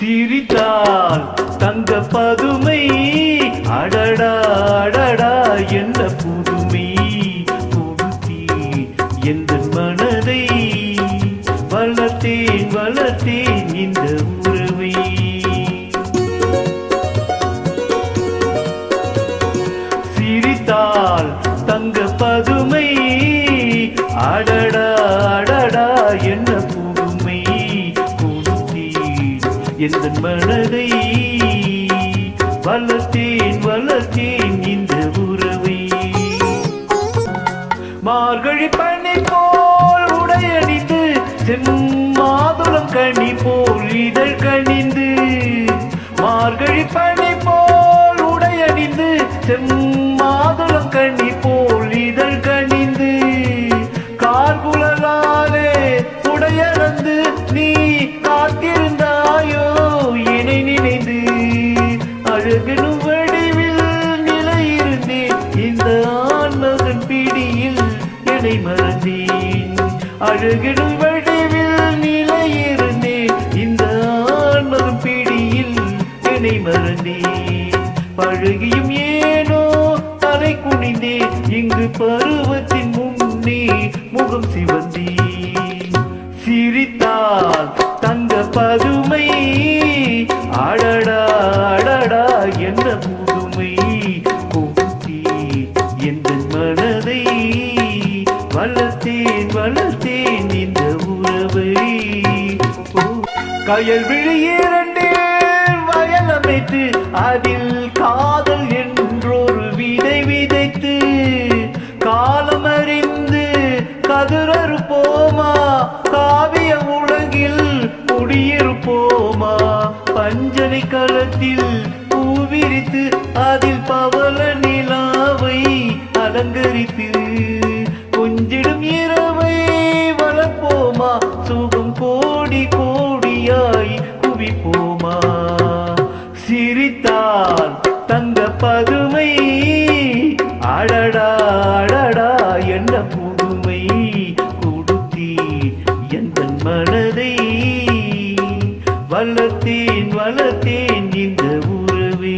சிரித்தால் தங்க பதுமை. அடடா அடடா என்ன புதுமை. கொடுத்தி எந்த மனதை. வளர்த்தேன் வளர்த்தேன் இந்த உறவை. சிரித்தால் தங்க பதுமை. அடடா அடடா என்ன எந்த மனதை வளர்த்தேன் வளர்த்தேன் இந்த உறவை. மார்கழி பனி போல் உடையணிந்து செம்மாதுளம் கனி போல் இதழ் கணிந்து மார்கழி பனி போல் உடையணிந்து செம்மாதுளம் கனி போல் என்னை மறந்தேன் அழகனும் வடிவில் நிலையிருந்தேன் இந்த ஆண்மகன் பிடியில் என்னை மறந்தேன் பழகியும் ஏனோ தலை குனிந்தேன் இங்கு பருவத்தின் முன்னே முகம் சிவந்தேன் சிரித்தால் தங்க பதுமை. அடடா அடடா என்ன வளர்த்தேன் வளர்த்தேன் இந்த உறவை. கயல் விழி இரண்டில் வயல் அமைத்து அதில் காதல் என்றொரு விதை விதைத்து காலம் காலமறிந்து கதிரறுப்போமா? காவிய உலகில் குடியிருப்போமா? பஞ்சனை களத்தில் பூவிரித்து அதில் பவள நிலாவை அலங்கரித்து தங்க பதுமை. அடடா அடடா என்ன புதுமை. கொடுத்தி எந்த மனதை. வல்லத்தேன் வல்லத்தேன் இந்த உறவே